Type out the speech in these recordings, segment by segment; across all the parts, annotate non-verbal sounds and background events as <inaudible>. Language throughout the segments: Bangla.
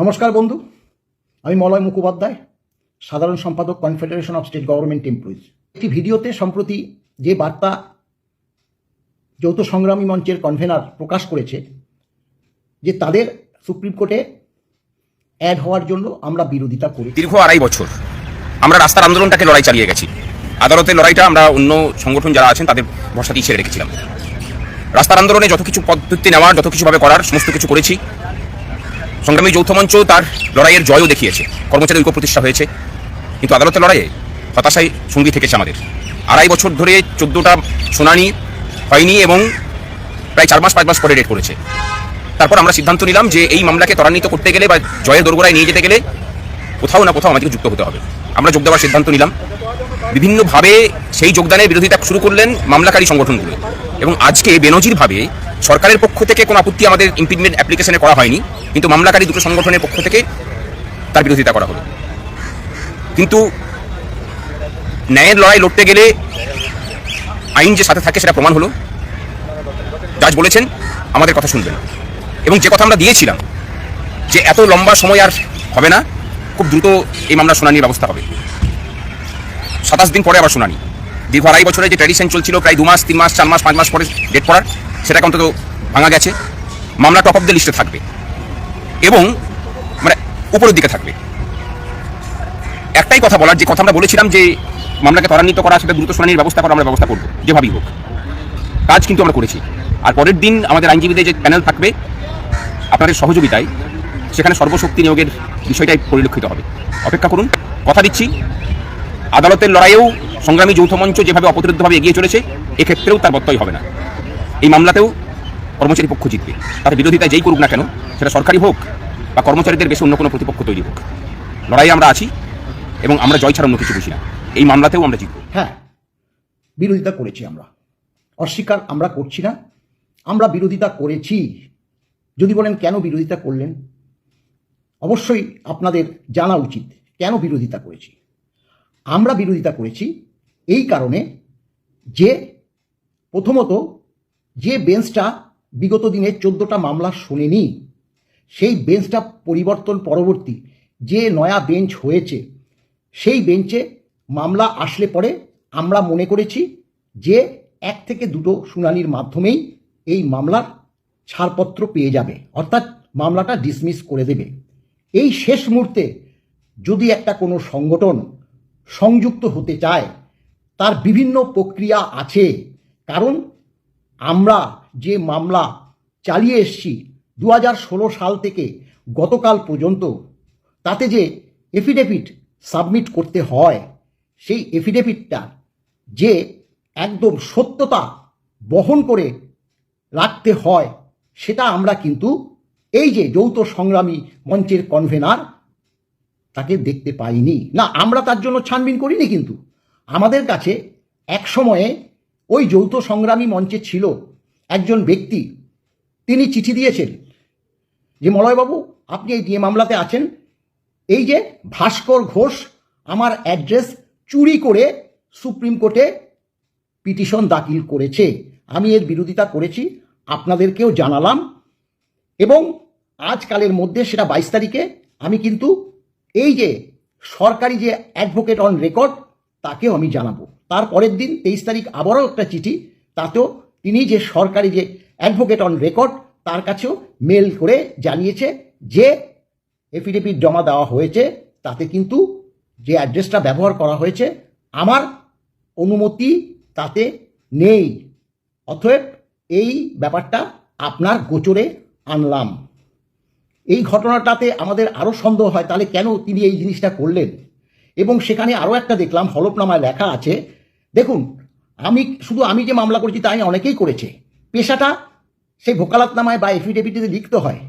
নমস্কার বন্ধু, আমি মলয় মুখোপাধ্যায়, সাধারণ সম্পাদক confederation of state government employees. একটি ভিডিওতে সম্প্রতি যে বার্তা যৌথ সংগ্রামী মঞ্চের কনভেনার প্রকাশ করেছে, যে তাদের সুপ্রিম কোর্টে অ্যাড হওয়ার জন্য আমরা বিরোধিতা করি দীর্ঘ আড়াই বছর আমরা রাস্তার আন্দোলনটাকে লড়াই চালিয়ে গেছি। আদালতের লড়াইটা আমরা অন্য সংগঠন যারা আছেন তাদের ভরসাতেই ছেড়ে রেখেছিলাম। রাস্তার আন্দোলনে যত কিছু পদ্ধতি নেওয়ার, যত কিছুভাবে করার, সমস্ত কিছু করেছি। সংগ্রামী যৌথ মঞ্চ তার লড়াইয়ের জয়ও দেখিয়েছে। কর্মচারী ঐক্য প্রতিষ্ঠা হয়েছে। কিন্তু আদালতের লড়াইয়ে হতাশায় সঙ্গী থেকেছে আমাদের। আড়াই বছর ধরে চোদ্দোটা শুনানি হয়নি এবং প্রায় চার মাস, পাঁচ মাস পরে রেট করেছে। তারপর আমরা সিদ্ধান্ত নিলাম যে এই মামলাকে ত্বরান্বিত করতে গেলে বা জয়ের দোরগোড়ায় নিয়ে যেতে গেলে কোথাও না কোথাও আমাদেরকে যুক্ত হতে হবে। আমরা যোগ দেওয়ার সিদ্ধান্ত নিলাম। বিভিন্নভাবে সেই যোগদানের বিরোধিতা শুরু করলেন মামলাকারী সংগঠনগুলো। এবং আজকে বেনজিরভাবে সরকারের পক্ষ থেকে কোনো আপত্তি আমাদের ইমপিডমেন্ট অ্যাপ্লিকেশনে করা হয়নি, কিন্তু মামলাকারী দুটো সংগঠনের পক্ষ থেকে তার বিরোধিতা করা হলো। কিন্তু ন্যায়ের লড়াই লড়তে গেলে আইন যে সাথে থাকে সেটা প্রমাণ হলো। জাজ বলেছেন, আমাদের কথা শুনবেন এবং যে কথা আমরা দিয়েছিলাম, যে এত লম্বা সময় আর হবে না, খুব দ্রুত এই মামলা শুনানির ব্যবস্থা হবে। সাতাশ দিন পরে আবার শুনানি। দীর্ঘ আড়াই বছরের যে ট্র্যাডিশন চলছিল, প্রায় দু মাস, তিন মাস, চার মাস, পাঁচ মাস পরে ডেট পড়ার। সেটাকে অন্তত ভাঙা গেছে। মামলা টপ অফ দ্য লিস্টে থাকবে। এবং মানে উপরের দিকে থাকবে। একটাই কথা বলার, যে কথা আমরা বলেছিলাম যে মামলাকে ত্বরান্বিত করা, সেটা দ্রুত শুনানির ব্যবস্থা করা আমরা ব্যবস্থা করব যেভাবেই হোক। কাজ কিন্তু আমরা করেছি। আর পরের দিন আমাদের আইনজীবীদের যে প্যানেল থাকবে, আপনাদের সহযোগিতায় সেখানে সর্বশক্তি নিয়োগের বিষয়টাই পরিলক্ষিত হবে। অপেক্ষা করুন, কথা দিচ্ছি। আদালতের লড়াইয়েও সংগ্রামী যৌথ মঞ্চ যেভাবে অপ্রতিরোধভাবে এগিয়ে চলেছে, এক্ষেত্রেও তার বত্যই হবে না। এই মামলাতেও কর্মচারী পক্ষ জিতবে। তার বিরোধিতা যেই করুক না কেন, সেটা সরকারি হোক বা কর্মচারীদের বেশি অন্য কোনো প্রতিপক্ষ তৈরি হোক। লড়াইয়ে আমরা আছি এবং আমরা জয় ছাড়া অন্য কিছু বুঝি না। এই মামলাতেও আমরা জিতব। হ্যাঁ বিরোধিতা করেছি আমরা। অস্বীকার আমরা করছি না। আমরা বিরোধিতা করেছি। যদি বলেন কেন বিরোধিতা করলেন? অবশ্যই আপনাদের জানা উচিত কেন বিরোধিতা করেছি। আমরা বিরোধিতা করেছি এই কারণে যে প্রথমত যে বেঞ্চটা বিগত দিনে চোদ্দোটা মামলা শোনেনি, সেই বেঞ্চটা পরিবর্তন পরবর্তী যে নয়া বেঞ্চ হয়েছে, সেই বেঞ্চে মামলা আসলে পরে আমরা মনে করেছি যে এক থেকে দুটো শুনানির মাধ্যমেই এই মামলার ছাড়পত্র পেয়ে যাবে, অর্থাৎ মামলাটা ডিসমিস করে দেবে। এই শেষ মুহূর্তে যদি একটা কোনো সংগঠন সংযুক্ত হতে চায়, তার বিভিন্ন প্রক্রিয়া আছে, কারণ আমরা যে মামলা চালিয়ে এসছি দু হাজার ষোলো সাল থেকে গতকাল পর্যন্ত, তাতে যে এফিডেভিট সাবমিট করতে হয়, সেই এফিডেভিটটা যে একদম সত্যতা বহন করে রাখতে হয়, সেটা আমরা কিন্তু এই যে যৌথ সংগ্রামী মঞ্চের কনভেনার তাকে দেখতে পাইনি। না, আমরা তার জন্য ছানবিন করিনি কিন্তু। আমাদের কাছে এক সময়ে ওই যৌথ সংগ্রামী মঞ্চে ছিল একজন ব্যক্তি। তিনি চিঠি দিয়েছেন যে, মলয়বাবু, আপনি এই ডিএ মামলাতে আছেন। এই যে ভাস্কর ঘোষ আমার অ্যাড্রেস চুরি করে সুপ্রিম কোর্টে পিটিশন দাখিল করেছে। আমি এর বিরোধিতা করেছি, আপনাদেরকেও জানালাম এবং আজকালের মধ্যে সেটা বাইশ তারিখে আমি কিন্তু এই যে সরকারি যে অ্যাডভোকেট অন রেকর্ড, তাকেও আমি জানাব। তার পরের দিন তেইশ তারিখ আবারও একটা চিঠি, তাতেও তিনি যে সরকারি যে অ্যাডভোকেট অন রেকর্ড তার কাছেও মেল করে জানিয়েছে যে এফিডেভিট জমা দেওয়া হয়েছে। তাতে কিন্তু যে অ্যাড্রেসটা ব্যবহার করা হয়েছে, আমার অনুমতি তাতে নেই। অতএব এই ব্যাপারটা আপনার গোচরে আনলাম। এই ঘটনাটাতে আমাদের আরও সন্দেহ হয়, তাহলে কেন তিনি এই জিনিসটা করলেন? এবং সেখানে আরও একটা দেখলাম, হলফনামায় লেখা আছে দেখুন, আমি শুধু আমি যে মামলা করেছি তাই অনেকেই করেছে। পেশাটা সেই ভোকালাতনামায় বা এফিডেভিটিতে লিখতে হয়,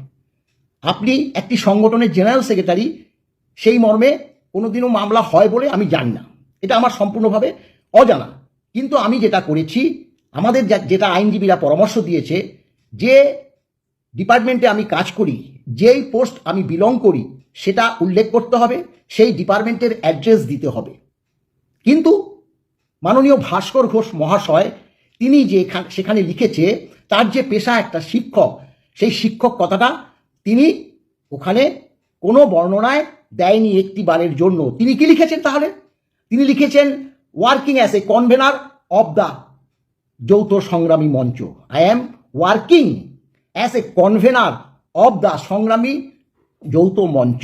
আপনি একটি সংগঠনের জেনারেল সেক্রেটারি সেই মর্মে কোনোদিনও মামলা হয় বলে আমি জানি না। এটা আমার সম্পূর্ণভাবে অজানা। কিন্তু আমি যেটা করেছি, আমাদের যেটা আইনজীবীরা পরামর্শ দিয়েছে, যে ডিপার্টমেন্টে আমি কাজ করি, যেই পোস্ট আমি বিলং করি, সেটা উল্লেখ করতে হবে, সেই ডিপার্টমেন্টের অ্যাড্রেস দিতে হবে। কিন্তু মাননীয় ভাস্কর ঘোষ মহাশয়, তিনি যে সেখানে লিখেছে, তার যে পেশা একটা শিক্ষক, সেই শিক্ষক কথাটা তিনি ওখানে কোনো বর্ণনায় দেয়নি একটি বারের জন্য। তিনি কি লিখেছেন তাহলে? তিনি লিখেছেন working as a convener of the যৌথ সংগ্রামী মঞ্চ। I am working as a convener of the সংগ্রামী যৌথ মঞ্চ।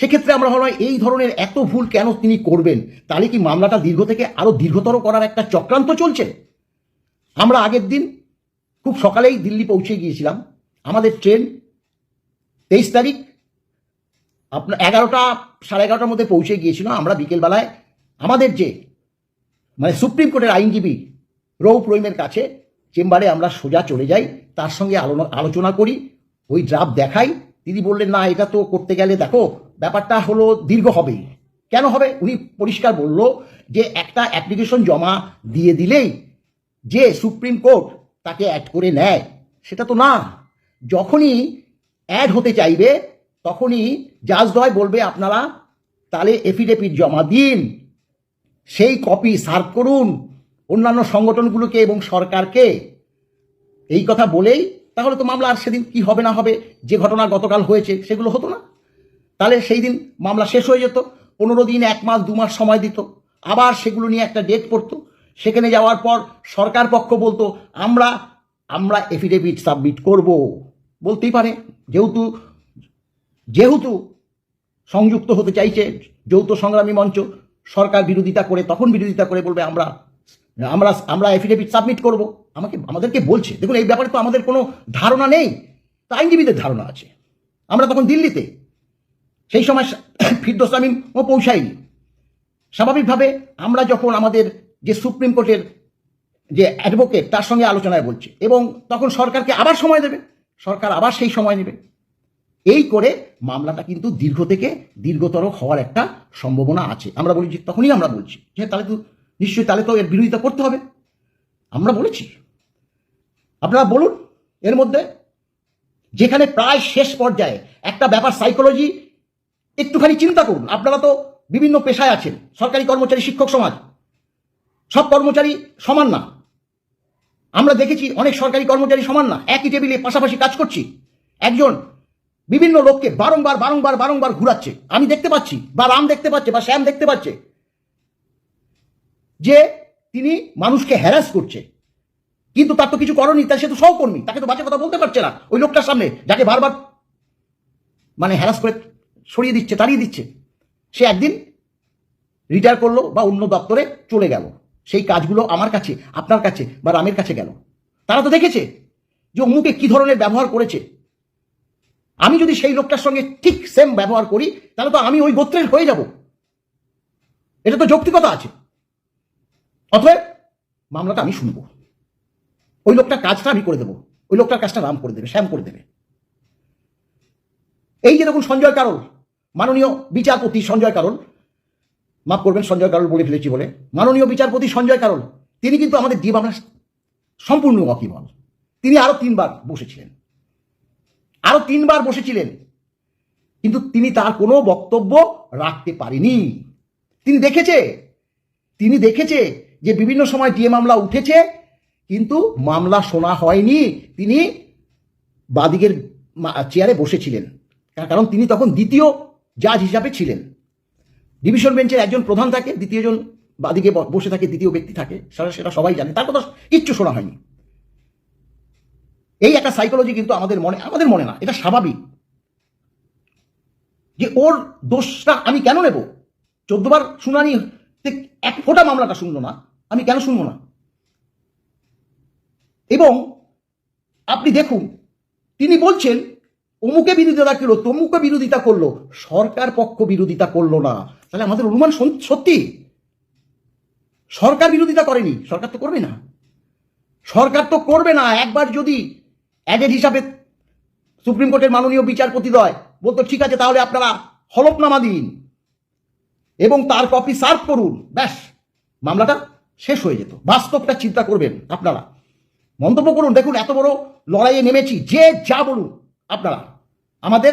সেক্ষেত্রে আমরা ভাবলাম, এই ধরনের এত ভুল কেন তিনি করবেন? তাহলে কি মামলাটা দীর্ঘ থেকে আরও দীর্ঘতর করার একটা চক্রান্ত চলছে? আমরা আগের দিন খুব সকালেই দিল্লি পৌঁছে গিয়েছিলাম। আমাদের ট্রেন তেইশ তারিখ আপনার এগারোটা, সাড়ে এগারোটার মধ্যে পৌঁছে গিয়েছিল। আমরা বিকেলবেলায় আমাদের যে মানে সুপ্রিম কোর্টের আইনজীবী রৌপ রহিমের কাছে চেম্বারে আমরা সোজা চলে যাই। তার সঙ্গে আলো- আলোচনা করি, ওই ড্রাফট দেখাই। তিনি বললেন, না, এটা তো করতে গেলে দেখো, ব্যাপারটা হলো দীর্ঘ হবেই। কেন হবে? উনি পরিষ্কার বলল যে, একটা অ্যাপ্লিকেশন জমা দিয়ে দিলেই যে সুপ্রিম কোর্ট তাকে অ্যাড করে নেয়, সেটা তো না। যখনই অ্যাড হতে চাইবে, তখনই জাজদয় বলবে, আপনারা তাহলে এফিডেভিট জমা দিন, সেই কপি সার্ভ করুন, অন্যান্য সংগঠনগুলোকে এবং সরকারকে। এই কথা বলেই তাহলে তো মামলা আর সেদিন কি হবে না হবে, যে ঘটনা গতকাল হয়েছে, সেগুলো হতো না। তাহলে সেই দিন মামলা শেষ হয়ে যেত, পনেরো দিন, এক মাস, দু মাস সময় দিত। আবার সেগুলো নিয়ে একটা ডেট পড়তো। সেখানে যাওয়ার পর সরকার পক্ষ বলতো, আমরা আমরা এফিডেভিট সাবমিট করব। বলতেই পারে, যেহেতু যেহেতু সংযুক্ত হতে চাইছে যৌথ সংগ্রামী মঞ্চ, সরকার বিরোধিতা করে, তখন বিরোধিতা করে বলবে, আমরা আমরা আমরা এফিডেভিট সাবমিট করব। আমাকে, আমাদেরকে বলছে। দেখুন, এই ব্যাপারে তো আমাদের কোনো ধারণা নেই। তা আইনজীবীদের ধারণা আছে। আমরা তখন দিল্লিতে, সেই সময় <coughs> ফিরদোস আমিনও পৌঁছায়নি। স্বাভাবিকভাবে আমরা যখন আমাদের যে সুপ্রিম কোর্টের যে অ্যাডভোকেট, তার সঙ্গে আলোচনায় বলছে, এবং তখন সরকারকে আবার সময় দেবে। সরকার আবার সেই সময় নেবে। এই করে মামলাটা কিন্তু দীর্ঘ থেকে দীর্ঘতর হওয়ার একটা সম্ভাবনা আছে। আমরা বলি যে তখনই আমরা বলছি যে, তাহলে তো নিশ্চয়ই, তাহলে তো এর বিরোধিতা করতে হবে। আমরা বলেছি। আপনারা বলুন, এর মধ্যে যেখানে প্রায় শেষ পর্যায়ে একটা ব্যাপার সাইকোলজি একটুখানি চিন্তা করুন। আপনারা তো বিভিন্ন পেশায় আছেন, সরকারি কর্মচারী, শিক্ষক সমাজ। সব কর্মচারী সমান না। আমরা দেখেছি অনেক সরকারি কর্মচারী সমান না। একই টেবিলে পাশাপাশি কাজ করছি। একজন বিভিন্ন লোককে বারংবার বারংবার বারংবার ঘুরাচ্ছে। আমি দেখতে পাচ্ছি, বা রাম দেখতে পাচ্ছে, বা শ্যাম দেখতে পাচ্ছে, যে তিনি মানুষকে হ্যারাস করছে। কিন্তু তার তো কিছু করনি, তার সে তো সহকর্মী, তাকে তো বাজে কথা বলতে পারছে না। ওই লোকটার সামনে যাকে বারবার মানে হ্যারাস করে সরিয়ে দিচ্ছে, তাড়িয়ে দিচ্ছে, সে একদিন রিটায়ার করল বা অন্য দপ্তরে চলে গেল। সেই কাজগুলো আমার কাছে, আপনার কাছে বা রামের কাছে গেল। তারা তো দেখেছে যে অমুকে কি ধরনের ব্যবহার করেছে। আমি যদি সেই লোকটার সঙ্গে ঠিক সেম ব্যবহার করি, তাহলে তো আমি ওই গোত্রের হয়ে যাব। এটা তো যৌক্তিকতা আছে। অতএব মামলাটা আমি শুনব। ওই লোকটার কাজটা আমি করে দেবো। ওই লোকটার কাজটা রাম করে দেবে, শ্যাম করে দেবে। এই যে দেখুন সঞ্জয় কারল, মাননীয় বিচারপতি সঞ্জয় কারল, মাফ করবেন, সঞ্জয় কারল বলে ফেলেছি বলে, মাননীয় বিচারপতি সঞ্জয় কারল, তিনি কিন্তু আমাদের দিয়ে বাংলা সম্পূর্ণ অকিবল। তিনি আরও তিনবার বসেছিলেন। আরও তিনবার বসেছিলেন। কিন্তু তিনি তার কোনো বক্তব্য রাখতে পারেনি। তিনি দেখেছে তিনি দেখেছে যে বিভিন্ন সময় ডিএ মামলা উঠেছে কিন্তু মামলা শোনা হয়নি, তিনি বাদিকের চেয়ারে বসেছিলেন। কারণ তিনি তখন দ্বিতীয় জাজ হিসাবে ছিলেন। ডিভিশন বেঞ্চের একজন প্রধান থাকে দ্বিতীয়জন বাদিকে বসে থাকে, দ্বিতীয় ব্যক্তি থাকে, সেটা সেটা সবাই জানে। তার কথা কিচ্ছু শোনা হয়নি। এই একটা সাইকোলজি কিন্তু আমাদের মনে আমাদের মনে না, এটা স্বাভাবিক। যে ওর দোষটা আমি কেন নেব? চোদ্দবার শুনানি এক ফোঁটা মামলাটা শুনলো না, আমি কেন শুনব না? এবং আপনি দেখুন, তিনি বলছেন, অমুকে বিরোধিতা করল, তমুকে বিরোধিতা করল, সরকার পক্ষ বিরোধিতা করল না। তাহলে আমাদের অনুমান সত্যি? সরকার বিরোধিতা করেনি, সরকার তো করবে না। সরকার তো করবে না, একবার যদি অ্যাডেড হিসাবে সুপ্রিম কোর্টের মাননীয় বিচারপতিদ্বয় বলতো, ঠিক আছে, তাহলে আপনারা হলফনামা দিন এবং তার কপি সার্ভ করুন। ব্যাস, মামলাটা শেষ হয়ে যেত। বাস্তবটা চিন্তা করবেন আপনারা। মন্তব্য করুন, দেখুন, এত বড় লড়াইয়ে নেমেছি, যে যা বলুন, আপনারা, আমাদের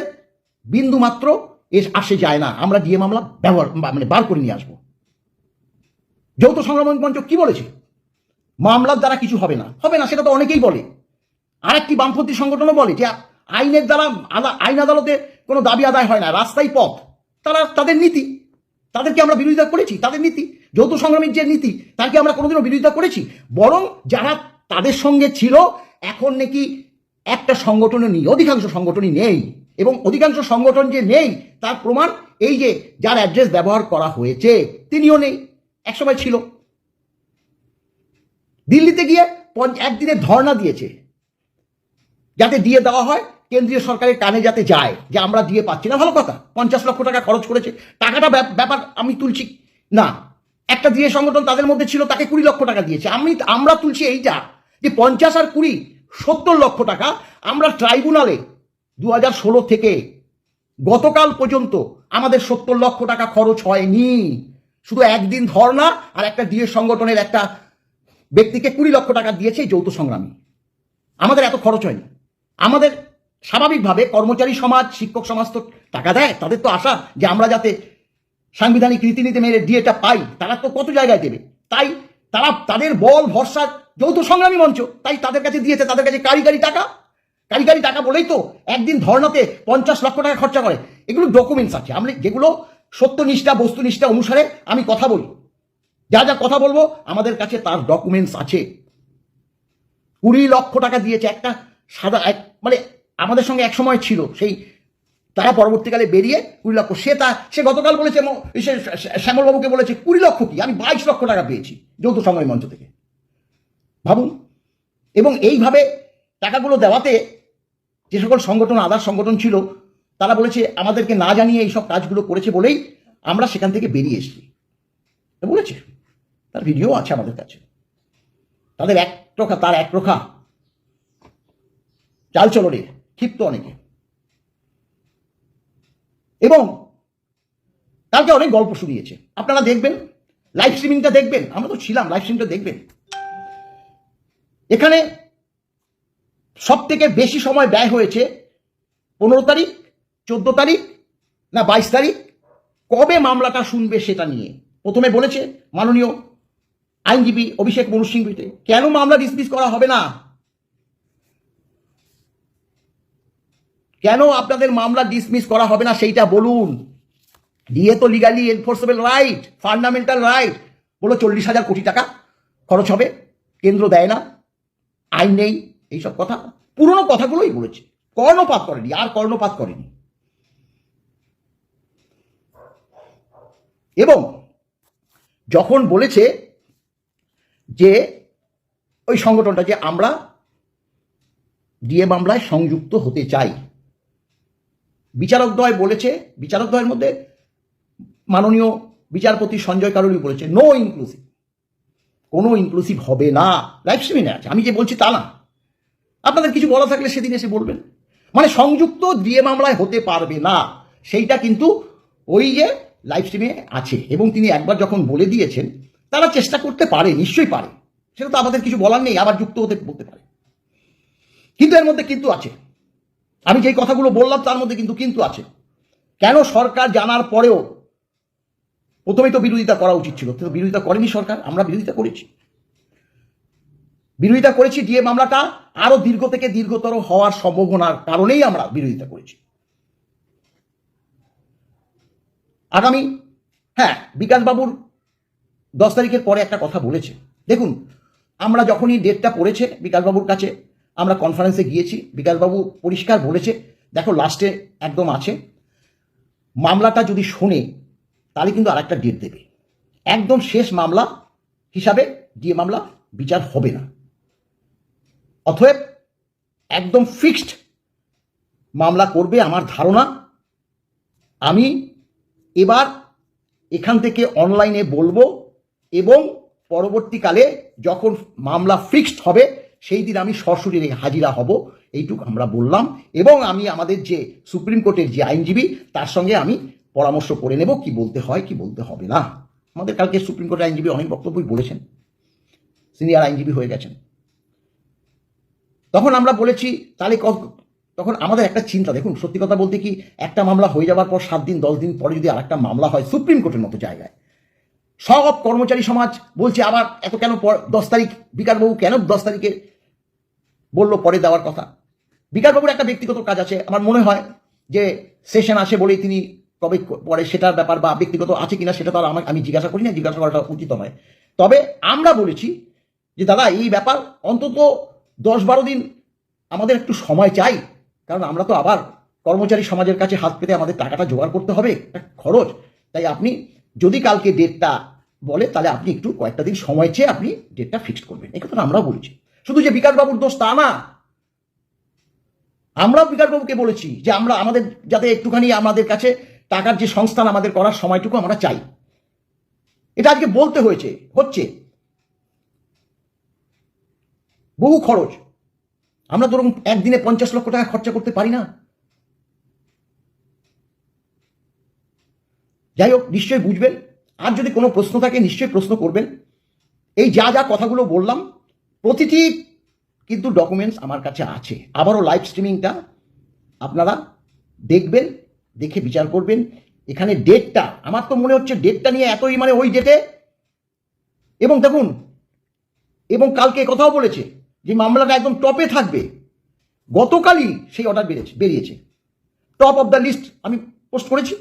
বিন্দু মাত্র এর আসে যায় না, আমরা ডিএ মামলা ব্যবহার মানে বার করে নিয়ে আসব। যৌথ সংগ্রাম মঞ্চ কি বলেছে? মামলার দ্বারা কিছু হবে না হবে না, সেটা তো অনেকেই বলে। আরেকটি বামপন্থী সংগঠনও বলে যে, আইনের দ্বারা আইন আদালতে কোনো দাবি আদায় হয় না, রাস্তায় পথ। তারা তাদের নীতি, তাদেরকে আমরা বিরোধিতা করেছি, তাদের নীতি, যৌথ সংগ্রামীর যে নীতি, তাকে আমরা কোনোদিনও বিরোধিতা করেছি। বরং যারা তাদের সঙ্গে ছিল, এখন নাকি একটা সংগঠনও নেই, অধিকাংশ সংগঠনই নেই। এবং অধিকাংশ সংগঠন যে নেই, তার প্রমাণ এই যে যার অ্যাড্রেস ব্যবহার করা হয়েছে, তিনিও নেই, একসময় ছিল। দিল্লিতে গিয়ে একদিনে ধর্ণা দিয়েছে, যাতে দিয়ে দেওয়া হয়, কেন্দ্রীয় সরকারের কানে যাতে যায়, যে আমরা দিয়ে পাচ্ছি না। ভালো কথা, পঞ্চাশ লক্ষ টাকা খরচ করেছে। টাকাটা ব্যাপ- ব্যাপার আমি তুলছি। না, একটা দিয়ে সংগঠন তাদের মধ্যে ছিল, তাকে কুড়ি লক্ষ টাকা দিয়েছে। আমি আমরা তুলছি এইটা। যে পঞ্চাশ আর কুড়ি, সত্তর লক্ষ টাকা আমরা ট্রাইব্যুনালে দু হাজার ষোলো থেকে গতকাল পর্যন্ত আমাদের সত্তর লক্ষ টাকা খরচ হয়নি। শুধু একদিন ধর্না আর একটা দিয়ে সংগঠনের একটা ব্যক্তিকে কুড়ি লক্ষ টাকা দিয়েছে যৌথ সংগ্রামী। আমাদের এত খরচ হয়নি। আমাদের স্বাভাবিকভাবে কর্মচারী সমাজ, শিক্ষক সমাজ তো টাকা দেয়, তাদের তো আশা যে আমরা যাতে সাংবিধানিক রীতিনীতি মেনে ডিএটা পাই, তারা তো কত জায়গায় দেবে? তাই তারা, তাদের বল, ভরসা যৌথ সংগ্রামী মঞ্চ, তাই তাদের কাছে দিয়েছে, তাদের কাছে কারিগরি টাকা। কারিগরি টাকা বলেই তো একদিন ধর্নাতে পঞ্চাশ লক্ষ টাকা খরচা করে। এগুলো ডকুমেন্টস আছে। আমি যেগুলো সত্যনিষ্ঠা, বস্তুনিষ্ঠা অনুসারে আমি কথা বলি। যা যা কথা বলব, আমাদের কাছে তার ডকুমেন্টস আছে। কুড়ি লক্ষ টাকা দিয়েছে একটা সাদা এক মানে আমাদের সঙ্গে এক সময় ছিল। সেই তারা পরবর্তীকালে বেরিয়ে কুড়ি লক্ষ, সে তা, সে গতকাল বলেছে সে শ্যামল শ্যামলবাবুকে বলেছে, কুড়ি লক্ষ কি? আমি বাইশ লক্ষ টাকা পেয়েছি যৌথ সংগ্রামী মঞ্চ থেকে। ভাবুন। এবং এইভাবে টাকাগুলো দেওয়াতে যে সকল সংগঠন, আদার সংগঠন ছিল, তারা বলেছে, আমাদেরকে না জানিয়ে এইসব কাজগুলো করেছে বলেই আমরা সেখান থেকে বেরিয়ে এসেছি। বলেছে। তার ভিডিও আছে আমাদের কাছে। তাদের এক রোখা তার এক রোখা চাল চলনে, ক্ষিপ্ত অনেকে। এবং কালকে অনেক গল্প শুনিয়েছে। আপনারা দেখবেন লাইভ স্ট্রিমিংটা দেখবেন। আমরা তো ছিলাম লাইভ স্ট্রিমটা দেখবেন। এখানে সব থেকে বেশি সময় ব্যয় হয়েছে পনেরো তারিখ, চোদ্দ তারিখ না বাইশ তারিখ। কবে মামলাটা শুনবে সেটা নিয়ে? প্রথমে বলেছে মাননীয় আইনজীবী অভিষেক মনু সিংভিতে। কেন মামলা ডিসমিস করা হবে না? কেন আপনাদের মামলা ডিসমিস করা হবে না সেইটা বলুন। দিয়ে তো legally enforceable right fundamental right বলো চল্লিশ হাজার কোটি টাকা খরচ হবে, কেন্দ্র দেয় না। আইন নেই, এইসব কথা। পুরনো কথাগুলোই বলেছে। কর্ণপাত করেনি, আর কর্ণপাত করেনি। এবং যখন বলেছে যে ওই সংগঠনটা যে আমরা ডিএ মামলায় সংযুক্ত হতে চাই বিচারকদ্বয় বলেছে বিচারকদ্বয়ের মধ্যে মাননীয় বিচারপতি সঞ্জয় কারুরি বলেছে নো ইনক্লুসিভ কোনো ইনক্লুসিভ হবে না। লাইফ স্ট্রিমিংয়ে আছে। আমি যে বলছি তা না। আপনাদের কিছু বলা থাকলে সেদিন এসে বলবেন। মানে সংযুক্ত ডিএ মামলায় হতে পারবে না। সেইটা কিন্তু ওই যে লাইভ স্ট্রিমে আছে। এবং তিনি একবার যখন বলে দিয়েছেন, তারা চেষ্টা করতে পারে, নিশ্চয়ই পারে। সেটা তো আমাদের কিছু বলার নেই, আবার যুক্ত হতে বলতে পারে। কিন্তু এর মধ্যে কিন্তু আছে। আমি যেই কথাগুলো বললাম, তার মধ্যে কিন্তু কিন্তু আছে। কেন সরকার জানার পরেও প্রথমেই তো বিরোধিতা করা উচিত ছিল তো বিরোধিতা করেনি সরকার, আমরা বিরোধিতা করেছি। বিরোধিতা করেছি, ডিএ মামলাটা আরও দীর্ঘ থেকে দীর্ঘতর হওয়ার সম্ভাবনার কারণেই আমরা বিরোধিতা করেছি। আগামী হ্যাঁ বিকাশবাবুর দশ তারিখের পরে একটা কথা বলেছে। দেখুন, আমরা যখনই ডেটটা পড়েছে বিকাশবাবুর কাছে, আমরা কনফারেন্সে গিয়েছি, বিকাশবাবু পরিষ্কার বলেছে, দেখো, লাস্টে একদম আছে। মামলাটা যদি শোনে তাহলে কিন্তু আরেকটা ডেট দেবে। একদম শেষ মামলা হিসাবে ডিএ মামলা বিচার হবে না। অতএব একদম ফিক্সড মামলা করবে আমার ধারণা। আমি এবার এখান থেকে অনলাইনে বলব এবং পরবর্তীকালে যখন মামলা ফিক্সড হবে, সেই দিন আমি সশরীরে হাজিরা হব। এইটুকু আমরা বললাম। এবং আমি আমাদের যে সুপ্রিম কোর্টের যে আইনজীবী, তার সঙ্গে আমি পরামর্শ করে নেব, কি বলতে হয়, কি বলতে হবে না। আমাদের কালকে সুপ্রিম কোর্টের আইনজীবী অনেক বক্তব্যই বলেছেন। সিনিয়র আইনজীবী হয়ে গেছেন। তখন আমরা বলেছি, তাহলে তখন আমাদের একটা চিন্তা, দেখুন, সত্যি কথা বলতে কি, একটা মামলা হয়ে যাওয়ার পর সাত দিন, দশ দিন পরে যদি আরেকটা মামলা হয় সুপ্রিম কোর্টের মতো জায়গায়, সব কর্মচারী সমাজ বলছে, আবার এত কেন দশ তারিখ, বিকাশবাবু কেন দশ তারিখে বলল পরে দেওয়ার কথা? বিকাশবাবুর একটা ব্যক্তিগত কাজ আছে, আমার মনে হয় যে সেশন আসে বলেই তিনি কবে পরে সেটার ব্যাপার বা ব্যক্তিগত আছে কিনা সেটা তো আমাকে আমি জিজ্ঞাসা করি না জিজ্ঞাসা করাটা উচিত নয়। তবে আমরা বলেছি যে, দাদা, এই ব্যাপার অন্তত দশ বারো দিন আমাদের একটু সময় চাই। কারণ আমরা তো আবার কর্মচারী সমাজের কাছে হাত পেতে আমাদের টাকাটা জোগাড় করতে হবে, একটা খরচ। তাই আপনি যদি কালকে ডেটটা বলে, তাহলে আপনি একটু কয়েকটা দিন সময় চেয়ে আপনি ডেটটা ফিক্সড করবেন। এই কথাটা আমরাও বলেছি। শুধু যে বিকাশবাবুর দোষ তা না, আমরাও বিকাশবাবুকে বলেছি যে, আমরা আমাদের যাতে একটুখানি আমাদের কাছে টাকার যে সংস্থান আমাদের করার সময়টুকু আমরা চাই। এটা আজকে বলতে হয়েছে, হচ্ছে। বহু খরচ। আমরা ধরুন একদিনে পঞ্চাশ লক্ষ টাকা খরচা করতে পারি না। যাই হোক, নিশ্চয়ই বুঝবেন। আর যদি কোনো প্রশ্ন থাকে, নিশ্চয়ই প্রশ্ন করবেন। এই যা যা কথাগুলো বললাম, প্রতিটি কিন্তু ডকুমেন্টস আমার কাছে আছে। আবারও লাইভ স্ট্রিমিংটা আপনারা দেখবেন। দেখে বিচার করবেন। এখানে ডেটটা আমার তো মনে হচ্ছে ডেটটা নিয়ে এতই মানে ওই ডেটে এবং দেখুন, এবং কালকে কথাও বলেছে যে মামলাটা একদম টপে থাকবে। গতকালই সেই অর্ডার বেরিয়েছে বেরিয়েছে। টপ অফ দ্য লিস্ট আমি পোস্ট করেছি।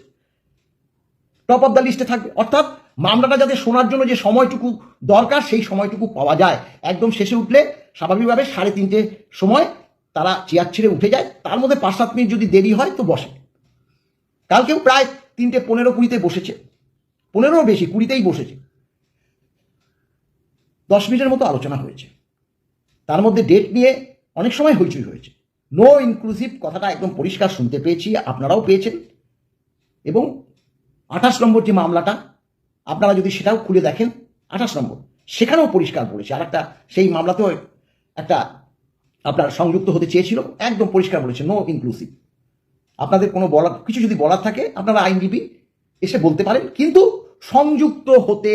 টপ অফ দ্য লিস্টে থাকবে। অর্থাৎ মামলাটা যাতে শোনার জন্য যে সময়টুকু দরকার, সেই সময়টুকু পাওয়া যায়। একদম শেষে উঠলে স্বাভাবিকভাবে সাড়ে তিনটে সময় তারা চেয়ার ছেড়ে উঠে যায়। তার মধ্যে পাঁচ সাত মিনিট যদি দেরি হয়, তো বসে। কালকেও প্রায় তিনটে পনেরো কুড়িতে বসেছে। পনেরো বেশি, কুড়িতেই বসেছে। দশ মিনিটের মতো আলোচনা হয়েছে। তার মধ্যে ডেট নিয়ে অনেক সময় হইচই হয়েছে। নো ইনক্লুসিভ কথাটা একদম পরিষ্কার শুনতে পেয়েছি, আপনারাও পেয়েছেন। এবং আঠাশ নম্বর যে মামলাটা, আপনারা যদি সেটাও খুলে দেখেন, আঠাশ নম্বর, সেখানেও পরিষ্কার বলেছে। আর একটা সেই মামলাতেও একটা আপনার সংযুক্ত হতে চেয়েছিল, একদম পরিষ্কার বলেছে নো ইনক্লুসিভ আপনাদের কোনো বলার, কিছু যদি বলার থাকে, আপনারা আইনজীবী এসে বলতে পারেন, কিন্তু সংযুক্ত হতে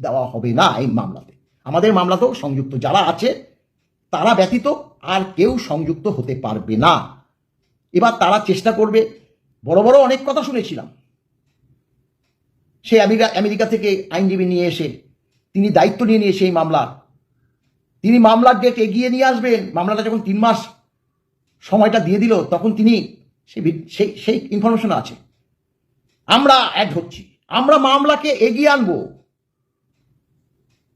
দেওয়া হবে না এই মামলাতে। আমাদের মামলাতেও সংযুক্ত যারা আছে, তারা ব্যতীত আর কেউ সংযুক্ত হতে পারবে না। এবার তারা চেষ্টা করবে, বড় বড় অনেক কথা শুনেছিলাম। সে আমেরিকা আমেরিকা থেকে আইনজীবী নিয়ে এসে, তিনি দায়িত্ব নিয়ে নিয়ে সেই মামলা। তিনি মামলার ডেট এগিয়ে নিয়ে আসবেন। মামলাটা যখন তিন মাস সময়টা দিয়ে দিল, তখন তিনি সেই সেই ইনফরমেশন আছে। আমরা অ্যাড হচ্ছি। আমরা মামলাকে এগিয়ে আনব।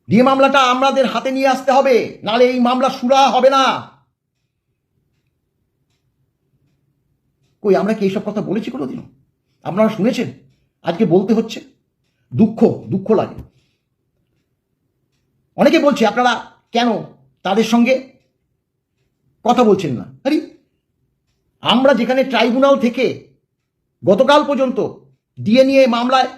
দিয়ে মামলাটা আমাদের হাতে নিয়ে আসতে হবে নালে এই মামলা সুরা হবে না। কই, আমরা কি এইসব কথা বলেছি কোনোদিনও? আপনারা শুনেছেন? আজকে বলতে হচ্ছে। দুঃখ দুঃখ লাগে। অনেকে বলছে, আপনারা কেন তাদের সঙ্গে কথা বলছেন না? আরে আমরা যেখানে ট্রাইব্যুনাল থেকে গতকাল পর্যন্ত ডিএনএ মামলায়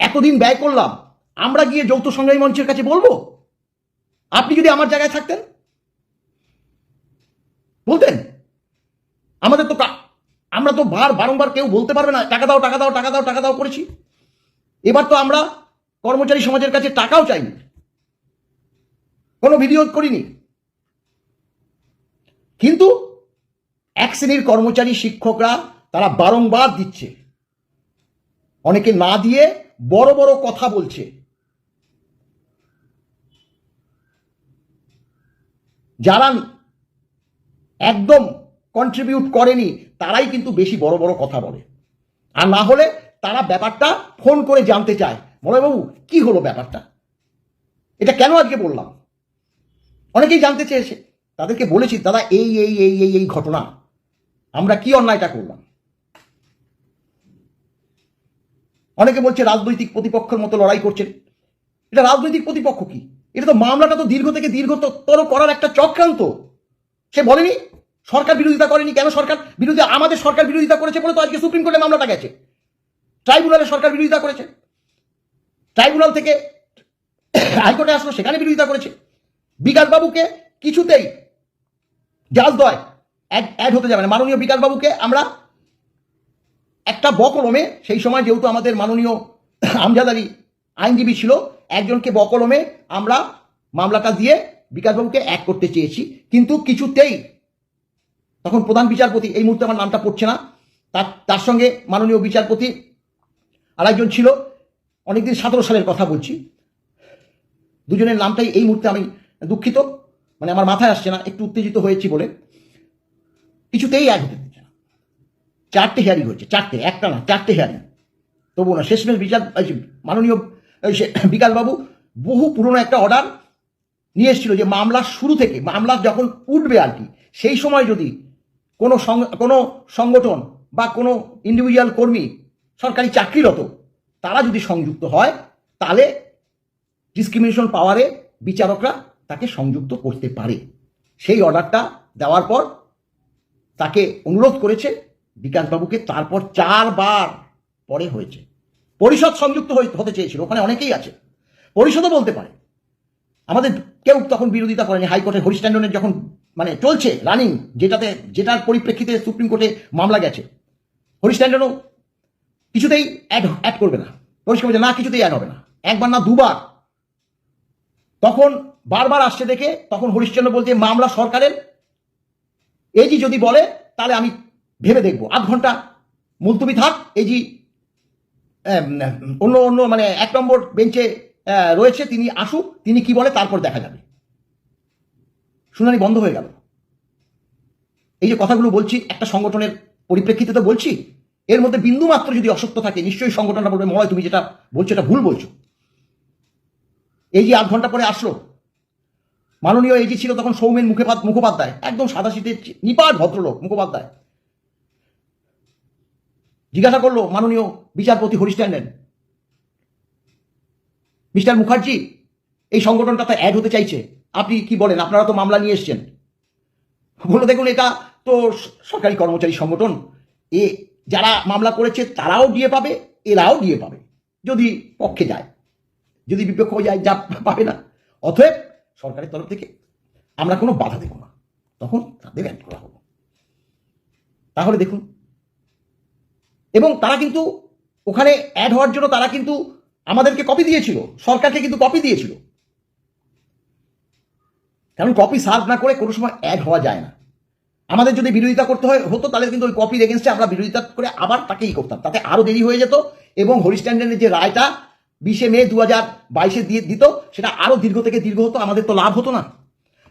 এতদিন ব্যয় করলাম, আমরা গিয়ে যৌথ সংগ্রামী মঞ্চের কাছে বলব? আপনি যদি আমার জায়গায় থাকতেন? বলতেন? আমাদের তো আমরা তো বার বারংবার কেউ বলতে পারবে না, টাকা দাও টাকা দাও টাকা দাও টাকা দাও করেছি। এবার তো আমরা কর্মচারী সমাজের কাছে টাকাও চাইনি। কোনো ভিডিও করিনি। কিন্তু শ্রেণির কর্মচারী শিক্ষকরা তারা বারংবার দিচ্ছে। অনেকে না দিয়ে বড় বড় কথা বলছে। যারা একদম কন্ট্রিবিউট করেনি, তারাই কিন্তু বেশি বড় বড় কথা বলে। আর না হলে তারা ব্যাপারটা ফোন করে জানতে চায়। মলয়বাবু কি হলো ব্যাপারটা? এটা কেন আজকে বললাম? অনেকেই জানতে চেয়েছে। তাদেরকে বলেছি, দাদা, এই এই এই এই এই ঘটনা আমরা কি অন্যায়টা করলাম? অনেকে বলছে রাজনৈতিক প্রতিপক্ষের মতো লড়াই করছেন। এটা রাজনৈতিক প্রতিপক্ষ কি? এটা তো মামলাটা তো দীর্ঘ থেকে দীর্ঘতর করার একটা চক্রান্ত। সে বলেনি, সরকার বিরোধিতা করেনি কেন সরকার বিরোধী আমাদের সরকার বিরোধিতা করেছে বলে তো আজকে সুপ্রিম কোর্টে মামলাটা গেছে ট্রাইব্যুনালে সরকার বিরোধিতা করেছে। ট্রাইব্যুনাল থেকে হাইকোর্টে আসলো, সেখানে বিরোধিতা করেছে। বিকাশবাবুকে কিছুতেই জাজ দয় অ্যাড হতে যাবে না। মাননীয় বিকাশবাবুকে আমরা একটা বকলমে, সেই সময় যেহেতু আমাদের মাননীয় আমজাদ আলী আইনজীবী ছিল, একজনকে বকলমে আমরা মামলাটা দিয়ে বিকাশবাবুকে এক করতে চেয়েছি। কিন্তু কিছুতেই তখন প্রধান বিচারপতি এই মুহূর্তে আমার নামটা পড়ছে না। তার তার সঙ্গে মাননীয় বিচারপতি আরেকজন ছিল, অনেকদিন সতেরো সালের কথা বলছি। দুজনের নামটাই এই মুহূর্তে আমি দুঃখিত মানে আমার মাথায় আসছে না, একটু উত্তেজিত হয়েছি বলে। কিছুতেই এক হতে দিচ্ছে না। চারটে হিয়ারিং হয়েছে, চারটে, একটা না, চারটে হিয়ারিং তবু না, শেষমেশ বিচার মাননীয় বিকাশবাবু বহু পুরনো একটা অর্ডার নিয়ে এসেছিল যে মামলা শুরু থেকে, মামলা যখন উঠবে আর কি, সেই সময় যদি কোনো কোনো সংগঠন বা কোনো ইন্ডিভিজুয়াল কর্মী সরকারি চাকরিরত, তারা যদি সংযুক্ত হয়, তাহলে ডিসক্রিমিনেশন পাওয়ারে বিচারকরা তাকে সংযুক্ত করতে পারে। সেই অর্ডারটা দেওয়ার পর তাকে অনুরোধ করেছে বিকাশবাবুকে, তারপর চারবার পরে হয়েছে। পরিষদ সংযুক্ত হতে চেয়েছিল, ওখানে অনেকেই আছে। পরিষদও বলতে পারে। আমাদের কেউ তখন বিরোধিতা করেনি, হাইকোর্টে হরিস্ট্যান্ডনের যখন মানে চলছে, রানিং, যেটাতে, যেটার পরিপ্রেক্ষিতে সুপ্রিম কোর্টে মামলা গেছে। হরিস্ট্যান্ডনও কিছুতেই অ্যাড অ্যাড করবে না। পরিষ্কার বলছে, না, কিছুতেই অ্যাড হবে না। একবার না, দুবার। তখন বারবার আসছে দেখে, তখন হরিশ্চন্দ্র বলছে, মামলা সরকারের এজি যদি বলে, তাহলে আমি ভেবে দেখব। আধ ঘণ্টা মুলতুবি থাক এজি অন্য অন্য মানে এক নম্বর বেঞ্চে রয়েছে, তিনি আসুক, তিনি কি বলে, তারপর দেখা যাবে। শুনানি বন্ধ হয়ে গেল। এই যে কথাগুলো বলছি, একটা সংগঠনের পরিপ্রেক্ষিতে তো বলছি, এর মধ্যে বিন্দু মাত্র যদি অসত্য থাকে, নিশ্চয়ই সংগঠনটা বলবে মনে তুমি যেটা বলছো, এটা ভুল বলছো। এই যে আধ ঘণ্টা পরে আসলো। মাননীয় এজি ছিল তখন সৌমেন মুখোপাধ্যায় মুখোপাধ্যায়, একদম সাদা শীতের নিপাট ভদ্রলোক, মুখোপাধ্যায়। জিজ্ঞাসা করল মাননীয় বিচারপতি হরিস্ট্যান্ডেন মিস্টার মুখার্জি, এই সংগঠনটা তো অ্যাড হতে চাইছে, আপনি কি বলেন? আপনারা তো মামলা নিয়ে এসছেন। বলে দেখুন, এটা তো সরকারি কর্মচারী সংগঠন, এ যারা মামলা করেছে তারাও দিয়ে পাবে, এরাও দিয়ে পাবে, যদি পক্ষে যায়, যদি বিপক্ষ যায়, যা পাবে না। অতএব সরকারের তরফ থেকে আমরা কোনো বাধা দেব না। তখন তাদের অ্যাড করা হলো। তাহলে দেখুন, এবং তারা কিন্তু ওখানে অ্যাড হওয়ার জন্য তারা কিন্তু আমাদেরকে কপি দিয়েছিল। সরকারকে কিন্তু কপি দিয়েছিল। কারণ কপি সার্ভ না করে কোনো সময় অ্যাড হওয়া যায় না। আমাদের যদি বিরোধিতা করতে হয়, হতো, তাহলে কিন্তু ওই কপির এগেনস্টে আমরা বিরোধিতা করে আবার তাকেই করতাম। তাতে আরও দেরি হয়ে যেত এবং হরিস্ট্যান্ডের যে রায়টা বিশে মে দু হাজার বাইশে দিয়ে দিত, সেটা আরও দীর্ঘ থেকে দীর্ঘ হতো, আমাদের তো লাভ হতো না।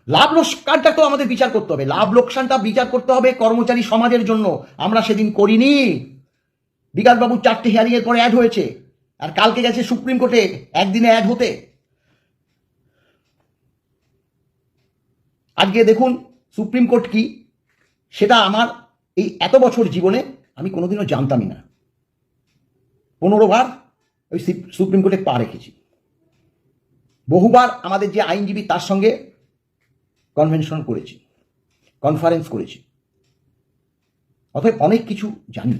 লাভ লোকসানটা তো আমাদের বিচার করতে হবে। লাভ লোকসানটা বিচার করতে হবে কর্মচারী সমাজের জন্য। আমরা সেদিন করিনি। বিকাশবাবুর চারটে হিয়ারিং এর পরে অ্যাড হয়েছে। আর কালকে গেছে সুপ্রিম কোর্টে, একদিনে অ্যাড হতে। আজকে দেখুন সুপ্রিম কোর্ট কি? সেটা আমার এই এত বছর জীবনে আমি কোনোদিনও জানতামই না। পনেরো বার ওই সুপ্রিম কোর্টে পা রেখেছি। বহুবার আমাদের যে আইনজীবী তার সঙ্গে কনভেনশন করেছি কনফারেন্স করেছি। অতএব অনেক কিছু জানি।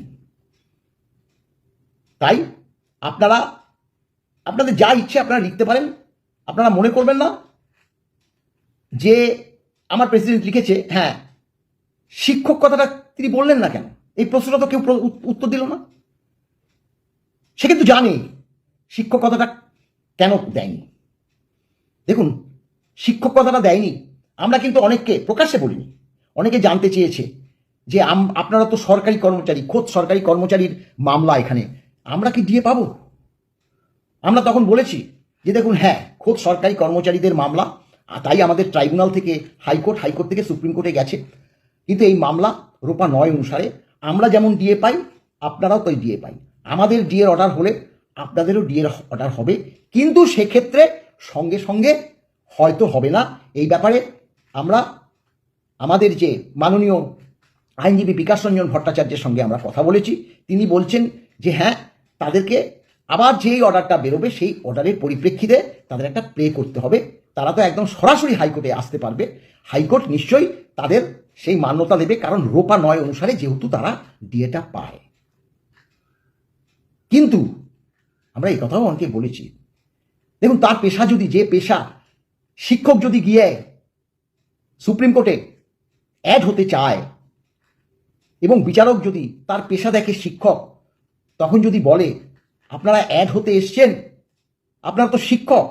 তাই আপনারা, আপনাদের যা ইচ্ছে আপনারা লিখতে পারেন, আপনারা মনে করবেন না যে আমার প্রেসিডেন্ট লিখেছে হ্যাঁ শিক্ষক কথাটা তিনি বললেন না কেন? এই প্রশ্নটা তো কেউ উত্তর দিল না। সে কিন্তু জানে। শিক্ষক কথাটা কেন দেয়নি? দেখুন, শিক্ষক কথাটা দেয়নি। আমরা কিন্তু অনেককে প্রকাশ্যে বলিনি। অনেকে জানতে চেয়েছে যে আপনারা তো সরকারি কর্মচারী, খোদ সরকারি কর্মচারীর মামলা এখানে। আমরা কি দিয়ে পাবো? আমরা তখন বলেছি যে দেখুন হ্যাঁ খোদ সরকারি কর্মচারীদের মামলা তাই আমাদের ট্রাইব্যুনাল থেকে হাইকোর্ট হাইকোর্ট থেকে সুপ্রিম কোর্টে গেছে। কিন্তু এই মামলা রূপা নয় অনুসারে আমরা যেমন ডিএ পাই, আপনারাও তাই ডিএ পাই। আমাদের ডিএর অর্ডার হলে আপনাদেরও ডিএর অর্ডার হবে। কিন্তু সেক্ষেত্রে সঙ্গে সঙ্গে হয়তো হবে না। এই ব্যাপারে আমরা, আমাদের যে মাননীয় আইনজীবী বিকাশ রঞ্জন ভট্টাচার্যের সঙ্গে আমরা কথা বলেছি। তিনি বলছেন যে হ্যাঁ তাদেরকে আবার যেই অর্ডারটা বেরোবে, সেই অর্ডারের পরিপ্রেক্ষিতে তাদের একটা প্লে করতে হবে। তারা তো একদম সরাসরি হাইকোর্টে আসতে পারবে। হাইকোর্ট নিশ্চয়ই তাদের সেই মান্যতা দেবে, কারণ রোপা নয় অনুসারে যেহেতু তারা ডিএটা পায়। কিন্তু আমরা এই কথাও অনেকে বলেছি। দেখুন, তার পেশা যদি, যে পেশা শিক্ষক যদি গিয়ে সুপ্রিম কোর্টে অ্যাড হতে চায় এবং বিচারক যদি তার পেশা দেখে শিক্ষক, তখন যদি বলে, আপনারা অ্যাড হতে এসছেন? আপনারা তো শিক্ষক।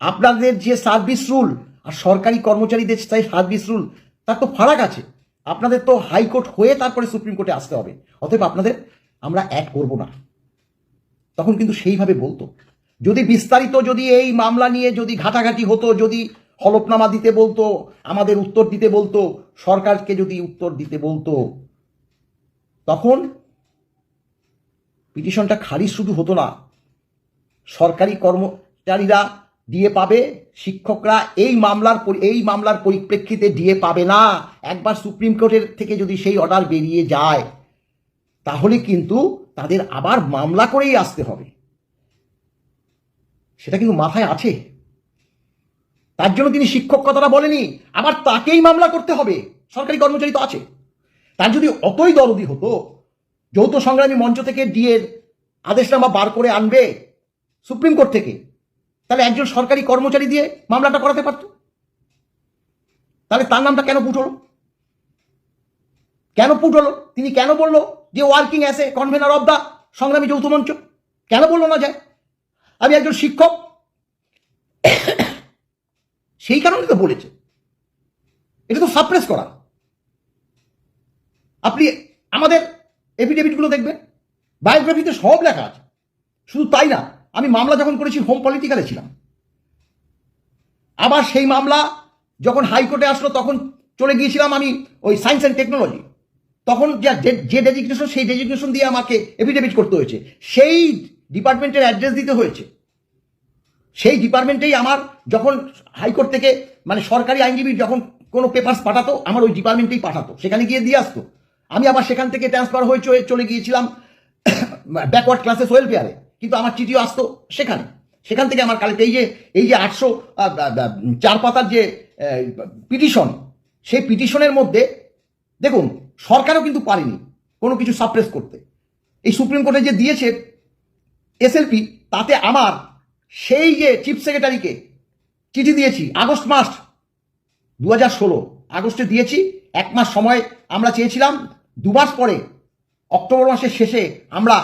আপনাদের যে সার্ভিস রুল আর সরকারি কর্মচারীদের সেই সার্ভিস রুল তার তো ফারাক আছে। আপনাদের তো হাইকোর্ট হয়ে তারপরে সুপ্রিম কোর্টে আসতে হবে। অতএব আপনাদের আমরা অ্যাড করব না। তখন কিন্তু সেইভাবে বলতো। যদি বিস্তারিত যদি এই মামলা নিয়ে যদি ঘাটাঘাটি হতো, যদি হলফনামা দিতে বলতো, আমাদের উত্তর দিতে বলতো, সরকারকে যদি উত্তর দিতে বলতো, তখন পিটিশনটা খারিজ শুধু হতো না। সরকারি কর্মচারীরা ডিএ পাবে, শিক্ষকরা এই মামলার এই মামলার পরিপ্রেক্ষিতে ডিএ পাবে না। একবার সুপ্রিম কোর্টের থেকে যদি সেই অর্ডার বেরিয়ে যায়, তাহলে কিন্তু তাদের আবার মামলা করেই আসতে হবে। সেটা কিন্তু মাথায় আছে। তার জন্য তিনি শিক্ষক কথাটা বলেনি আবার তাকেই মামলা করতে হবে। সরকারি কর্মচারী তো আছে। তার যদি অতই দরদি হতো, যৌথ সংগ্রামী মঞ্চ থেকে ডিএর আদেশনামা বার করে আনবে সুপ্রিম কোর্ট থেকে, তাহলে একজন সরকারি কর্মচারী দিয়ে মামলাটা করাতে পারত? তাহলে তার নামটা কেন পুট হলো কেন পুট হলো তিনি কেন বলল? যে working as a convener of the সংগ্রামী যৌথ মঞ্চ। কেন বলল না যায়? আমি একজন শিক্ষক। সেই কারণে তো বলেছে। এটা তো সাপ্রেস করা। আপনি আমাদের এফিডেভিটগুলো দেখবেন। বায়োগ্রাফিতে সব লেখা আছে। শুধু তাই না, আমি মামলা যখন করেছি হোম পলিটিক্যালে ছিলাম। আবার সেই মামলা যখন হাইকোর্টে আসলো, তখন চলে গিয়েছিলাম আমি ওই সায়েন্স অ্যান্ড টেকনোলজি তখন যা যে- ডেজিগনেশন সেই ডেজিগনেশন দিয়ে আমাকে এফিডেভিট করতে হয়েছে। সেই ডিপার্টমেন্টের অ্যাড্রেস দিতে হয়েছে। সেই ডিপার্টমেন্টেই আমার যখন হাইকোর্ট থেকে মানে সরকারি আইনজীবী যখন কোনো পেপার্স পাঠাতো, আমার ওই ডিপার্টমেন্টেই পাঠাতো। সেখানে গিয়ে দিয়ে আসতো। আমি আবার সেখান থেকে ট্রান্সফার হয়ে চলে- চলে গিয়েছিলাম ব্যাকওয়ার্ড ক্লাসেস ওয়েলফেয়ারে কিন্তু আমার চিঠিও আসতো সেখানে। সেখান থেকে আমার কালেক্ট এই যে এই যে আটশো চার পাতার যে পিটিশন সেই পিটিশনের মধ্যে, দেখুন সরকারও কিন্তু পারেনি কোনো কিছু সাপ্রেস করতে। এই সুপ্রিম কোর্টে যে দিয়েছে এসএলপি তাতে আমার সেই যে চিফ সেক্রেটারিকে চিঠি দিয়েছি, আগস্ট মাস দু হাজার ষোলো, আগস্টে দিয়েছি, এক মাস সময় আমরা চেয়েছিলাম দু মাস পরে, অক্টোবর মাসের শেষে আমরা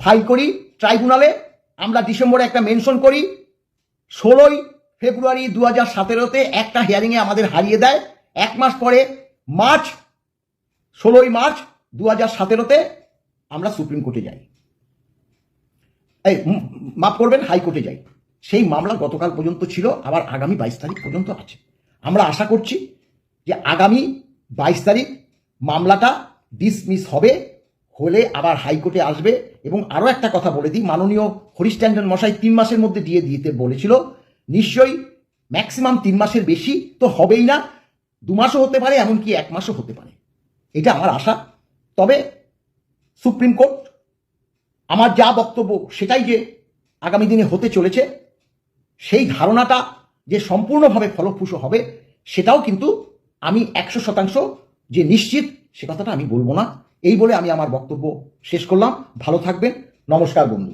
ফাইল করি ট্রাইব্যুনালে আমরা ডিসেম্বরে একটা মেনশন করি, ষোলোই ফেব্রুয়ারি দু হাজার সতেরোতে একটা হিয়ারিংয়ে আমাদের হারিয়ে দেয়, এক মাস পরে, মার্চ ষোলোই মার্চ দু হাজার সতেরোতে আমরা সুপ্রিম কোর্টে যাই। এই মাফ করবেন, হাইকোর্টে যাই। সেই মামলা গতকাল পর্যন্ত ছিল, আবার আগামী বাইশ তারিখ পর্যন্ত আছে। আমরা আশা করছি যে আগামী বাইশ তারিখ মামলাটা ডিসমিস হবে, হলে আবার হাইকোর্টে আসবে এবং আরও একটা কথা বলে দিই, মাননীয় হরিশ ট্যান্ডন মশাই তিন মাসের মধ্যে দিয়ে দিতে বলেছিল, নিশ্চয়ই ম্যাক্সিমাম তিন মাসের বেশি তো হবেই না, দু মাসও হতে পারে, এমনকি এক মাসও হতে পারে। এটা আমার আশা। তবে সুপ্রিম কোর্ট, আমার যা বক্তব্য সেটাই যে আগামী দিনে হতে চলেছে, সেই ধারণাটা যে সম্পূর্ণভাবে ফলপ্রসূ হবে, সেটাও কিন্তু আমি একশো শতাংশ যে নিশ্চিত, সে কথাটা আমি বলব না। এই বলে আমি আমার বক্তব্য শেষ করলাম। ভালো থাকবেন। নমস্কার বন্ধু।